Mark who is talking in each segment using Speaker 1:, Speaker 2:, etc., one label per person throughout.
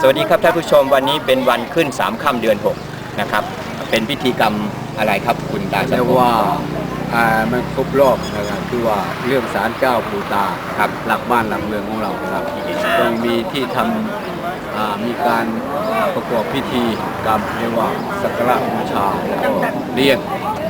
Speaker 1: สวัสดีครับท่านผู้ชมวันนี้เป็นวันขึ้น3ค่ำเดือน6นะครับเป็นพิธีกรรมอะไรครับคุณตาชั
Speaker 2: เรี
Speaker 1: น
Speaker 2: ยก
Speaker 1: พง
Speaker 2: ว่า
Speaker 1: ศ์
Speaker 2: อ่ามันครบรอบนะครับคือว่าเรื่องศาลเจ้าปูตา
Speaker 1: ครับ
Speaker 2: หลักบ้านหลักเมืองของเรานะครับต้องมีที่ทำอ่า มีการประกอบพิธีกรรมเรียกว่าสักการะบูชาแล้วก็เรียก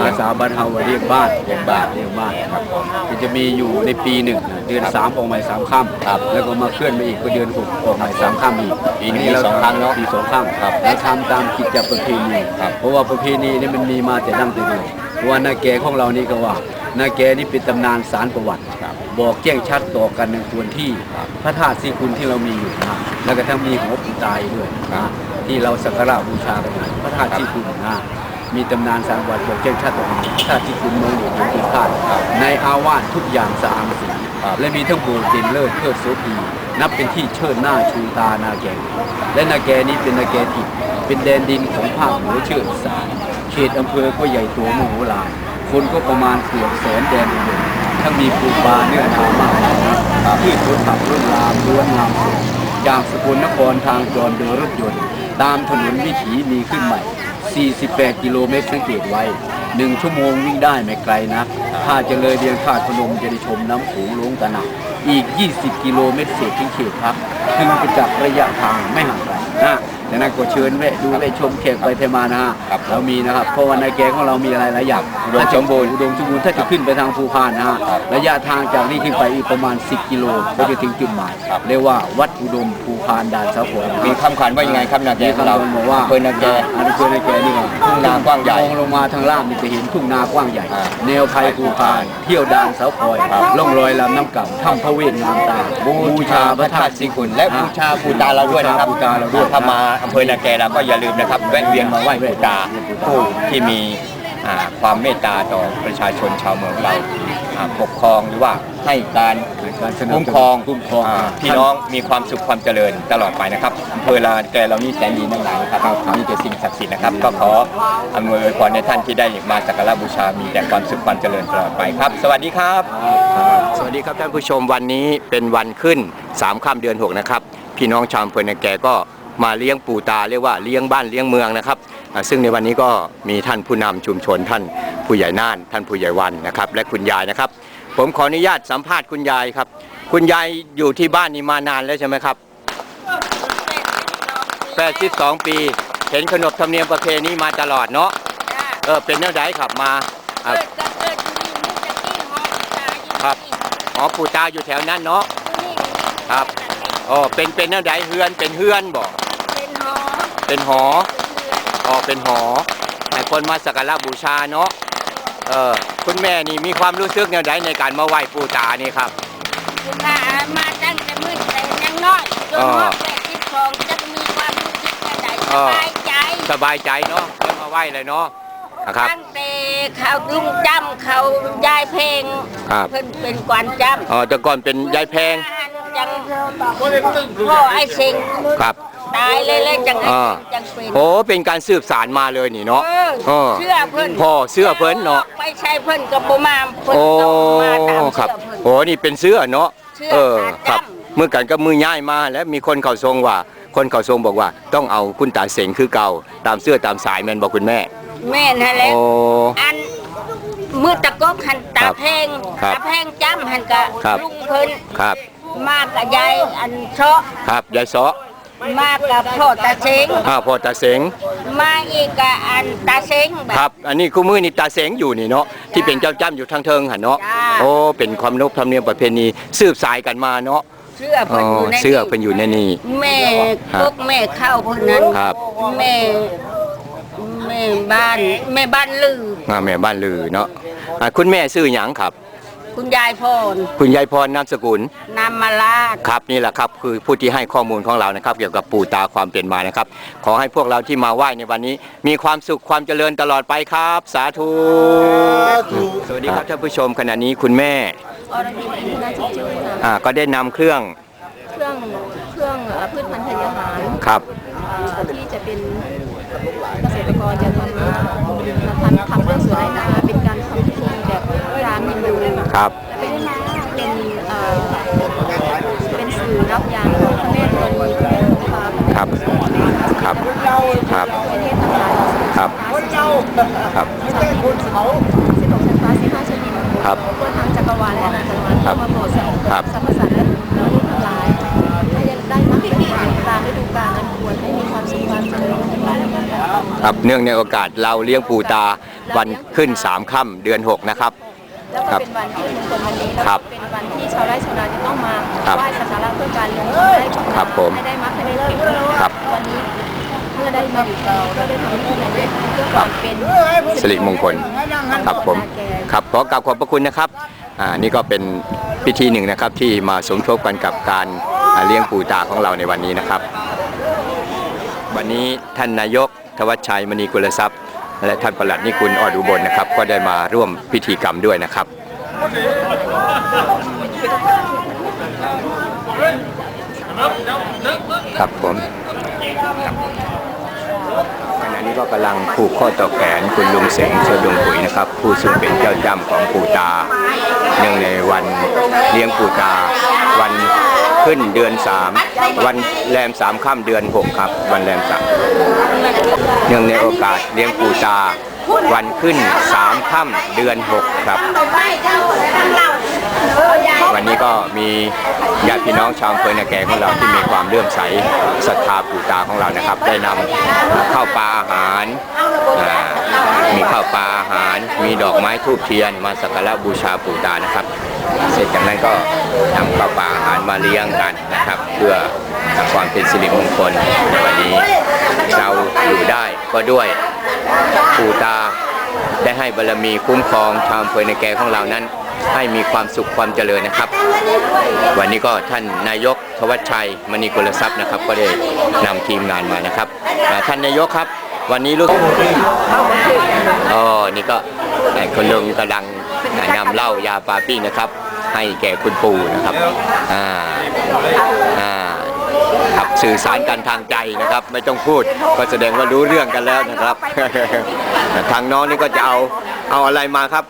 Speaker 2: ภาษาบ้านเฮาว่าเรียกบ้านเรียกบ้านเรียกบ้านครับที่จะมีอยู่ในปีหนึ่งนะเดือนสามออกใหม่สามค่ำ
Speaker 1: ครับ
Speaker 2: แล้วก็มาเคลื่อนมาอีกก็เดือนหกออกใหม่สามค่ำอีก
Speaker 1: ปีหนึ่งมีสองครั้งเนอะ
Speaker 2: ปีสองครั้ง
Speaker 1: ครับ
Speaker 2: และทำตามกิจประเพณี
Speaker 1: ครับ
Speaker 2: เพราะว่าประเพณีนี่มันมีมาแต่ดั้งแต่เดิมเพราะว่านาแกของเรานี่ก็ว่านาแกนี่เป็นตำนานสารประวัติ
Speaker 1: ครั บ
Speaker 2: บอกแจ้งชัดต่อกันในส่วนที่พระธาตุสีคุณที่เรามีอยู่นะแล้วก็ทั้งมีหัวปูตายด้วยนะที่เราสักการะบูชากันนะพระธาตุสีคุณนะมีตำนานสารประวัติบอกแจ้งชัดต่อกันพระธาตุสีคุณเมืองหลวงของคุณธาตุในอาวาสทุกอย่างสะอาดสีและมีทั้งโบสถ์เด่นเลิศเทิดโสภีนับเป็นที่เชิดหน้าชูตานาแกและนาแกนี้เป็นนาแกที่เป็นแดนดินของภาคเหนือเชื้ออีสานเขตอำเภอก็ใหญ่ตัวมโหฬารคนก็ประมาณเกือบแสนแดนเดียว ทั้งมีปูปลาเนื้อหามากมายนะพืชผลผักรุ่นรามล้วนงามอย่างสกลนครทางจรเดินรถยนต์ ตามถนนวิถีมีขึ้นใหม่ 48 กิโลเมตรสังเกตไว้1ชั่วโมงวิ่งได้ไม่ไกลนะ ถ้าจะเลยเรียนธาพนมจะได้ชมน้ำโขงลงตะหนักอีก 20 กิโลเมตรเศษถึงเขตพักถึงจะจับระยะทางไม่ห่างไกลนะ ดังนั้นก็เชิญแวะดูแวะชมแขกไปเทมานะฮะ
Speaker 1: ครับ
Speaker 2: เรามีนะครับเพราะว่าในแกงของเรามีอะไรหลายอย่าง
Speaker 1: อุดมสมบูรณ์
Speaker 2: อุดมสมบูรณ์ถ้าจะขึ้นไปทางภูพานนะฮะระยะทางจากนี้ขึ้นไปอีกประมาณ 10 กิโลก็จะถึงจุดหมาย
Speaker 1: ครับ
Speaker 2: เรียกว่าวัดอุดมภูพานด่านสะพอยนะ
Speaker 1: มีคำขวัญว่ายังไงครับนาแกของเรา
Speaker 2: มีคำบอกว่า
Speaker 1: อำเภอนาแก
Speaker 2: อันอำเภอนาแกนี่ว่า
Speaker 1: ทุ่งนากว้างใหญ่
Speaker 2: มองลงมาทางล่างนี่จะเห็นทุ่งนากว้างใหญ่
Speaker 1: อ่า
Speaker 2: แนวภัยภูพาน เที่ยวด่านเสาคอยล่องรอยลำน้ำเก่าถ้ำพระเวทงามตา
Speaker 1: บูชาพระธาตุสีคุณและบูชาปูตาเราด้วยนะครับ
Speaker 2: บูชาเราด้วย
Speaker 1: ถ้ามาอำเภอนาแกเราก็อย่าลืมนะครับ แวะเวียนมาไหว้ปูตาผู้ที่มีอ่าความเมตตาต่อประชาชนชาวเมืองเราอ่าปกครองหรือว่าให้การ
Speaker 2: การสนับสนุน
Speaker 1: คุ้มครอง
Speaker 2: คุ้มครองา
Speaker 1: พี่น้องมีความสุขความเจริญตลอดไปนะครับอำเภอลาแกเรานี่แสนดีทั้งหลายนะครับมีแต่สิ่งศักดิ์สิทธิ์นะครับ ก็ขออำนวยพรในท่านที่ได้มาสักการะบูชามีแต่ความสุขความเจริญตลอดไปครับ สวัสดีครับ สวัสดีครับท่านผู้ชมวันนี้เป็นวันขึ้น3ค่ำเดือน 6 นะครับ พี่น้องชาวอำเภอนาแกก็ มาเลี้ยงปู่ตาเรียกว่าเลี้ยงบ้านเลี้ยงเมืองนะครับอ่าซึ่งในวันนี้ก็มีท่านผู้นำชุมชนท่านผู้ใหญ่น่าน ท่านผู้ใหญ่วันนะครับ และคุณยายนะครับ ผมขออนุญาตสัมภาษณ์คุณยายครับ คุณยายอยู่ที่บ้านนี้มานานแล้วใช่ไหมครับ82 ปี เห็นขนบธรรมเนียมประเพณีมาตลอดเนาะเออเป็นแนวใดครับมาอ่าครับอ๋อปู่ตาอยู่แถวนั้นเนาะครับอ๋อเป็นเป็นแนวใดเฮือนเป็นเฮือนบอก
Speaker 3: เป็นหอ
Speaker 1: เป็นหออ๋อเป็นหอให้คนมาสักการะบูชาเนาะเออคุณแม่นี่มีความรู้สึกแนวใดในการมาไหว้ปู่ตานี่ครับ
Speaker 3: คุณมามาตั้งแต่มืดแต่ยังน้อยจน
Speaker 1: อ๋อ
Speaker 3: หอแปดสิบสองจะมีความรู้สึกอะไรส
Speaker 1: อ๋อ
Speaker 3: บายใจ
Speaker 1: สบายใจเนาะเดี๋ยวมาไหว้เลยเนาะนะครับ
Speaker 3: ตั้งแต่เขาลุงจำเขายายเพลง
Speaker 1: ครับ
Speaker 3: เพิ่นเป็นกวนจำ
Speaker 1: อ๋อแต่ก่อนเป็นยายแพง
Speaker 3: จังพ่อไอ้สิง
Speaker 1: ครับ
Speaker 3: ตายเลยเลยจังไอ้
Speaker 1: อ่า
Speaker 3: จังเป็น
Speaker 1: โอ้เป็นการสืบสารมาเลยนี่เนาะ
Speaker 3: เออ
Speaker 1: เออ
Speaker 3: เชื่อเพิ่น
Speaker 1: พ่อเชื่อเพิ่นเนาะ
Speaker 3: ไปใช้เพิ่นกับบ่มาเพิ่น
Speaker 1: โอ้
Speaker 3: ต้องมาตาม
Speaker 1: ครั
Speaker 3: เชื่
Speaker 1: บ
Speaker 3: อเพิ่น
Speaker 1: โอ้นี่เป็นเสื้อเนาะ
Speaker 3: เสื้อ
Speaker 1: เออ
Speaker 3: ขา
Speaker 1: ครับ
Speaker 3: จ้ำ
Speaker 1: เมื่อกันก็มือย่ายมาแล้วมีคนเขาทรงว่า คนเขาทรงบอกว่า ต้องเอาคุณตาเสงคือเก่าตามเสื้อตามสายแมนบอกคุณแม่
Speaker 3: แม่นฮะแล้ว
Speaker 1: โอ้
Speaker 3: อันมือตะกบหันตา
Speaker 1: ครับ
Speaker 3: แพง
Speaker 1: ครับ
Speaker 3: ตาแพงจ้ำหันกะ
Speaker 1: ครับ
Speaker 3: ลุงเพิ่น
Speaker 1: ครับ
Speaker 3: มากกับยายอันเชาะ
Speaker 1: ครับยายเสาะ
Speaker 3: มากกับพ่อตาเสง
Speaker 1: อ่าพ่อตาเสง
Speaker 3: มาอีกกับอันตาเสงแบ
Speaker 1: ครับอันนี้คู่มือนี่ตาเสงอยู่นี่เนาะที่เป็นเจ้าจ้ำอยู่ทางเทิงหันเนาะ
Speaker 3: จ้า
Speaker 1: โอ้เป็นความนบธรรมเนียมประเพณีสืบสายกันมาเนาะ
Speaker 3: เสื้อ
Speaker 1: อ๋
Speaker 3: เพิ่น
Speaker 1: อ
Speaker 3: อยู่ใน
Speaker 1: เสื้อเป็นอยู่ในนี่
Speaker 3: แม่
Speaker 1: ครับ
Speaker 3: กกแม่เข้าเพิ่นนั้น
Speaker 1: ครับ
Speaker 3: แม่แม่บ้านแม่บ้านลือ
Speaker 1: อ่าแม่บ้านลือเนาะอ่าคุณแม่ซื้อหยังครับ
Speaker 3: คุณยายพร
Speaker 1: คุณยายพรนามสกุล
Speaker 3: นำมาลาด
Speaker 1: ครับนี่แหละครับคือผู้ที่ให้ข้อมูลของเรานะครับ เกี่ยวกับปู่ตาความเป็นมานะครับ ขอให้พวกเราที่มาไหว้ในวันนี้ มีความสุขความเจริญตลอดไปครับ สาธุสวัสดีครับท่านผู้ชมขณะนี้คุณแม่
Speaker 4: อรดีอินทราชิจูค่ะ
Speaker 1: อ่าก็ได้นำเครื่อง
Speaker 4: เครื่องเครื่องเอ่อพืชพันธุ์ธัญญาหาร
Speaker 1: ครับ
Speaker 4: เอ่อที่จะเป็นเกษตรกรจะทำทำท
Speaker 1: ครับ
Speaker 4: เป็นเป็นเอ่อเป็นสื่อรับยางของพระแม่ธรณีพระแม่
Speaker 1: ครับครับครับ
Speaker 4: ประเทศต่างๆ
Speaker 1: ครับครับ
Speaker 4: สิบหกชั้นฟ้าสิบห้าชนิด
Speaker 1: ครับ
Speaker 4: ทั่วทางจักรวาลและอนันตจักรวาล
Speaker 1: ครั
Speaker 4: เข้า
Speaker 1: บ
Speaker 4: มาโปรดสรร
Speaker 1: ครับ
Speaker 4: พสัตว์และมนุษย์ทั้งหลายให้ได้รับเป็นผลตามฤดูกาลอันควรให้มีความสุขความเจริญในบ้านและเมือง
Speaker 1: ครับเนื่องในโอกาสเราเลี้ยงปูตาวันขึ้นสามค่ำเดือนหกนะครับ
Speaker 4: แล้วก็เป็นวันที่มงคลวันนี้แล้ว
Speaker 1: ครั
Speaker 4: ก็
Speaker 1: บ
Speaker 4: เป็นวันที่ชาวไร่ชาวนาจะต้องมา
Speaker 1: ครับ
Speaker 4: ไหว้สักการะเพื่อการเลี้ยงได้
Speaker 1: ครับผม
Speaker 4: ให้ได้มักให้ได้กิน
Speaker 1: ครับ
Speaker 4: วันนี้เมื่อได้มาอยู่เราก็ได้ทำพิธีในเพื่อความเป็น
Speaker 1: สิริมงคลครับผมครับขอกราบขอบพระคุณนะครับอ่านี่ก็เป็นพิธีหนึ่งนะครับที่มาสมทบกันกับการอ่าเลี้ยงปูตาของเราในวันนี้นะครับ วันนี้ท่านนายกทวัชชัยมณีกุลทรัพย์ และท่านประหลัดนิกุลออดอุบลนะครับ ก็ได้มาร่วมพิธีกรรมด้วยนะครับครับผมขณะนี้ก็กำลังผูกข้อต่อแขนคุณลุงเสงเชดงปุ๋ยนะครับ ผู้ซึ่งเป็นเจ้าจำของปู่ตา เนื่องในวันเลี้ยงปู่ตาวัน ขึ้นเดือนสามวันแรมสามค่ำเดือนหกครับ วันแรมสามเนื่องในโอกาสเลี้ยงปู่ตา วันขึ้นสามค่ำเดือนหกครับ วันนี้ก็มีญาติพี่น้องชาวอำเภอนาแกของเราที่มีความเลื่อมใสศรัทธาปู่ตาของเรานะครับ ได้นำข้าวปลาอาหารอ่า มีข้าวปลาอาหาร มีดอกไม้ทูบเทียนมาสักการะบูชาปู่ตานะครับ เสร็จจากนั้นก็นำข้าวปลาอาหารมาเลี้ยงกันนะครับ เพื่อความเป็นสิริมงคลในวันนี้ เราอยู่ได้ก็ด้วยปู่ตาได้ให้บารมีคุ้มครองชาวอำเภอในแก่ของเรานั้น ให้มีความสุขความเจริญนะครับ วันนี้ก็ท่านนายกทวัชชัยมณีกุลทรัพย์นะครับ ก็ได้นำทีมงานมานะครับ ท่านนายกครับ วันนี้ลูกอ๋อนี่ก็คุณลุงกำลังนำเหล้ายาปาปิ้นะครับ ให้แก่คุณปู่นะครับอ่าอ่าครับสื่อสารกันทางใจนะครับ ไม่ต้องพูดก็แสดงว่ารู้เรื่องกันแล้วนะครับ ทางน้องนี่ก็จะเอาเอาอะไรมาครับ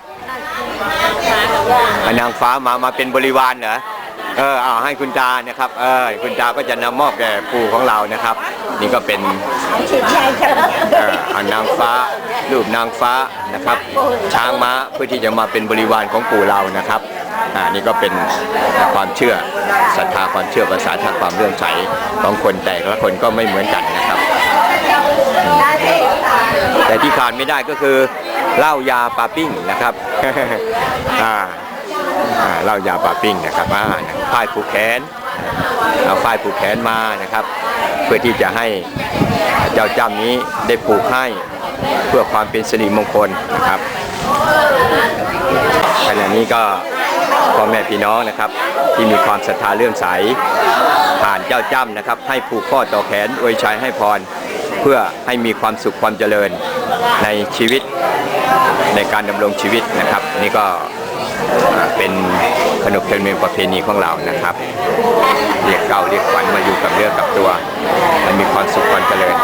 Speaker 1: นางฟ้ามามาเป็นบริวารเหรอ เออเอาให้คุณตานะครับ เออคุณตาก็จะนำมอบแก่ปู่ของเรานะครับ นี่ก็เป็นเอ่ออานางฟ้ารูปนางฟ้านะครับ ช้างม้าเพื่อที่จะมาเป็นบริวารของปู่เรานะครับอ่านี่ก็เป็นความเชื่อศรัทธาความเชื่อภาษาทางความเลื่อมใสของคนแต่ละคนก็ไม่เหมือนกันนะครับ แต่ที่ขาดไม่ได้ก็คือเหล้ายาปลาปิ้งนะครับ อ่า เหล้ายาปลาปิ้งนะครับอ่าฝ้ายผูกแขนเอาฝ้ายผูกแขนมานะครับ เพื่อที่จะให้เจ้าจ้ำนี้ได้ผูกให้เพื่อความเป็นสิริมงคลนะครับขณะนี้ก็พ่อแม่พี่น้องนะครับ ที่มีความศรัทธาเลื่อมใส ผ่านเจ้าจ้ำนะครับ ให้ผูกข้อต่อแขนอวยชัยให้พร เพื่อให้มีความสุขความเจริญในชีวิตในการดำรงชีวิตนะครับ นี่ก็ เป็นขนบธรรมเนียมประเพณีของเรานะครับ เรียกเก่าเรียกขวัญมาอยู่กับเรื่องกับตัว มันมีความสุขความเจริญ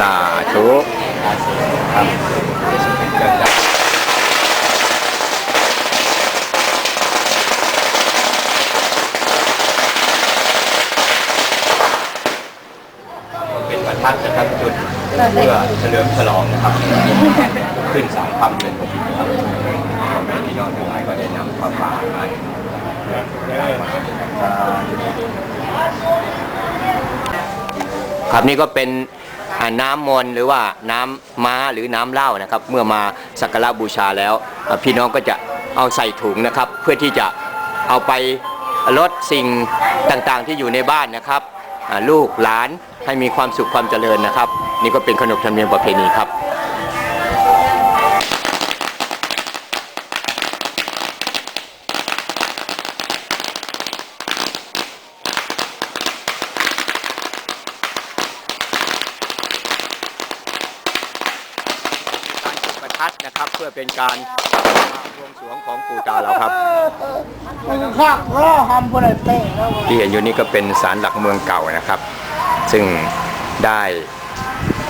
Speaker 1: สาธุครับ เป็นประทัดนะครับจุดเพื่อเฉลิมฉลองนะครับ ขึ้นสามคำเป็นผมครับพี่น้องทั้งหลายก็ได้นำข้าวปลาอาหาครับนี่ก็เป็นน้ำมนหรือว่าน้ำม้าหรือน้ำเหล้านะครับ เมื่อมาสักการะบูชาแล้ว พี่น้องก็จะเอาใส่ถุงนะครับ เพื่อที่จะเอาไปลดสิ่งต่างๆที่อยู่ในบ้านนะครับ ลูกหลานให้มีความสุขความเจริญนะครับ นี่ก็เป็นขนบธรรมเนียมประเพณีครับ การจุดประทัดนะครับเพื่อเป็นการบวงสรวงของปู่ตาเราครับ
Speaker 3: มันข้าวรอหอมบุหรี่เต้แล้ว
Speaker 1: ที่เห็นอยู่นี่ก็เป็นศาลหลักเมืองเก่านะครับ ซึ่งได้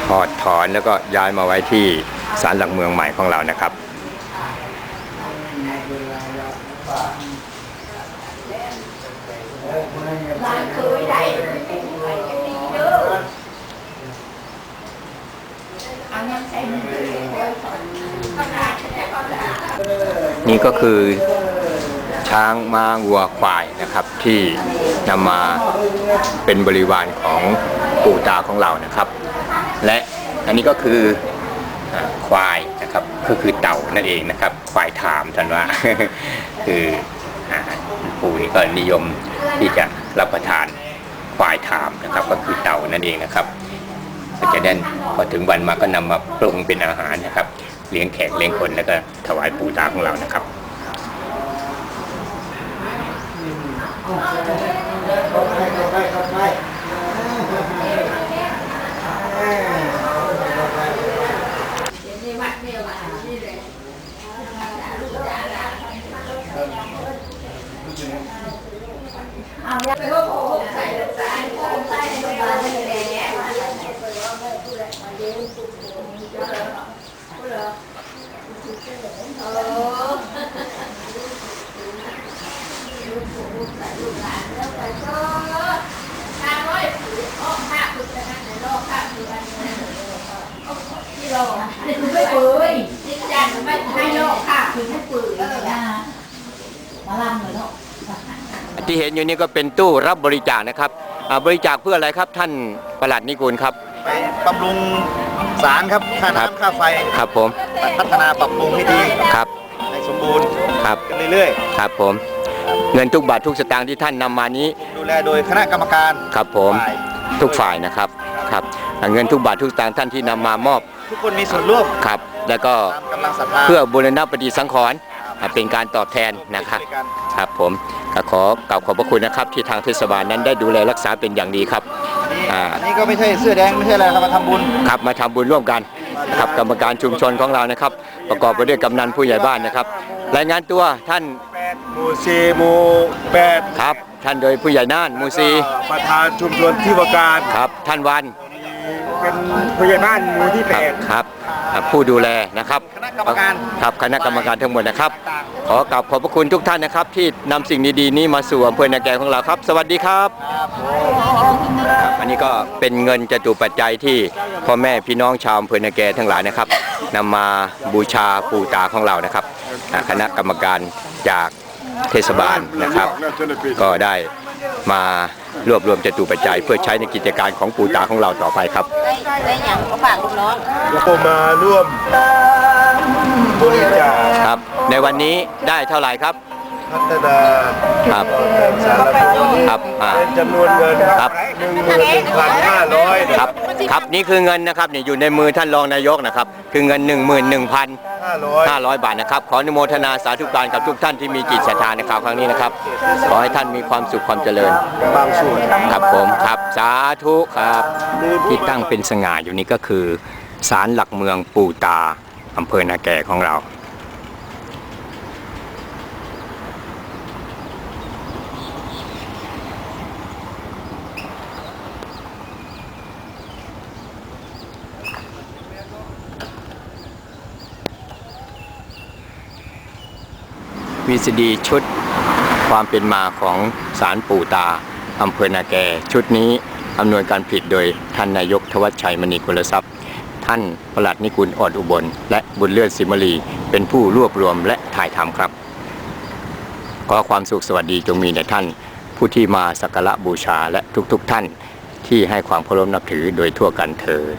Speaker 1: ถอดถอนแล้วก็ย้ายมาไว้ที่ศาลหลักเมืองใหม่ของเรานะครับ นี่ก็คือช้างม้าวัวควายนะครับที่นำมาเป็นบริวารของปู่ตาของเรานะครับ และอันนี้ก็คือควายนะครับก็คือเต่านั่นเองนะครับ ควายถามท่านว่า คือปู่นี่ก็นิยมที่จะรับประทานควายถามนะครับ ก็คือเต่านั่นเองนะครับก็จะได้พอถึงวันมาก็นำมาปรุงเป็นอาหารนะครับ เลี้ยงแขกเลี้ยงคนแล้วก็ถวายปู่ตาของเรานะครับ
Speaker 5: ไม่ปืนนี่จานไม่ ให้โลกค่ะคือไม่ปืนนะมาลำเลยเนาะ
Speaker 1: ที่เห็นอยู่นี่ก็เป็นตู้รับบริจาคนะครับอ่าบริจาคเพื่ออะไรครับท่านประหลัดนิกุลครับ
Speaker 6: ไปบำรุงสารครับค่า
Speaker 1: ครับ
Speaker 6: น้ำค่าไฟ
Speaker 1: ครับผม
Speaker 6: พัฒนาปรับปรุงให้ดี
Speaker 1: ครับ
Speaker 6: ให้สมบูรณ์
Speaker 1: ครับ
Speaker 6: กันเรื่อย
Speaker 1: ครับผมเงินทุกบาททุกสตางค์ที่ท่านนำมานี้
Speaker 6: ๆดูแลโดยคณะกรรมการ
Speaker 1: ครับผม
Speaker 6: ฝ่าย
Speaker 1: ทุกฝ่ายนะครับครับเงินทุกบาททุกสตางค์ท่านที่นำมามอบ
Speaker 6: ทุกคนมีส่วนร่วม
Speaker 1: ครับ แล้วก็
Speaker 6: ตามกำลังศรัทธา
Speaker 1: เพื่อบูรณปฏิสังขรณ์อ่าเป็นการตอบแทนนะครับ
Speaker 6: ช่วยกัน
Speaker 1: ครับผมก็ขอกราบขอบพระคุณนะครับ ที่ทางเทศบาลนั้นได้ดูแลรักษาเป็นอย่างดีครับอ่า
Speaker 6: อันนี้ก็ไม่ใช่เสื้อแดงไม่ใช่อะไรครับมาทำบุญ
Speaker 1: ครับมาทำบุญร่วมกันนะครับกรรมการชุมชนของเรานะครับ ประกอบไปด้วยกำนันผู้ใหญ่บ้านนะครับ รายงานตัวท่าน
Speaker 7: หมู่สี่หมู่แปด
Speaker 1: ครับท่านโดยผู้ใหญ่น่านหมูซี
Speaker 7: ประธานชุมชนที่ว่าการ
Speaker 1: ครับท่านวัน
Speaker 7: เป็นผู้ใหญ่บ้านหมู่ที่
Speaker 1: ค
Speaker 7: แป
Speaker 1: รับ
Speaker 7: ด
Speaker 1: ครับอ่า ผู้ดูแลนะครับ
Speaker 6: คณะกรรมการ
Speaker 1: ครับคณะกรรมการทั้งหมดนะครับ ขอกราบขอบพระคุณทุกท่านนะครับ ที่นำสิ่งดีๆนี้มาสู่อำเภอนาแกของเราครับ สวัสดีครับครับ อันนี้ก็เป็นเงินจตุปัจจัยที่พ่อแม่พี่น้องชาวอำเภอนาแกทั้งหลายนะครับนำมาบูชาปู่ตาของเรานะครับอ่าคณะกรรมการจากเทศบาลนะครับ ก็ได้มา รวบรวมจตุปัจจัยเพื่อใช้ในกิจการของปู่ตาของเราต่อไปครับ
Speaker 5: ได้ได้อย่างก็ฝากลูกน้อง
Speaker 7: แล้วก็มาร่วมบริจาค
Speaker 1: ครับ ในวันนี้ได้เท่าไหร่ครับ
Speaker 7: พัฒนา
Speaker 1: ครับ
Speaker 7: สารพัด
Speaker 1: ครับอ่า
Speaker 7: เป็นจำนวนเงิน
Speaker 1: ครับ
Speaker 7: หนึ่งหมื่นหนึ่งพันห้าร้อย
Speaker 1: ครับ ครับนี่คือเงินนะครับเนี่ยอยู่ในมือท่านรองนายกนะครับคือเงิน 1 1
Speaker 7: ห้าร้อย
Speaker 1: 500 บาทนะครับขออนุโมทนาสาธุการกับทุกท่านที่มีจิตศรัทธาในข่าวครั้งนี้นะครับ ขอให้ท่านมีความสุขความเจริญ
Speaker 7: บางส่วน
Speaker 1: ครับผมครับสาธุครับที่ตั้งเป็นสง่าอยู่นี้ก็คือศาลหลักเมืองปู่ตาอำเภอนาแก่ของเรา มีสดีชุดความเป็นมาของศาลปู่ตาอำเภอนาแก ชุดนี้อำนวยการผลิตโดยท่านนายกทวัชชัยมณีกุลทรัพย์ ท่านประหลัดนิกุลออดอุบล และบุญเลือดสิมลี เป็นผู้รวบรวมและถ่ายทำครับ ขอความสุขสวัสดีจงมีแด่ท่าน ผู้ที่มาสักการะบูชาและทุกๆทท่านที่ให้ความเคารพนับถือโดยทั่วกันเทิน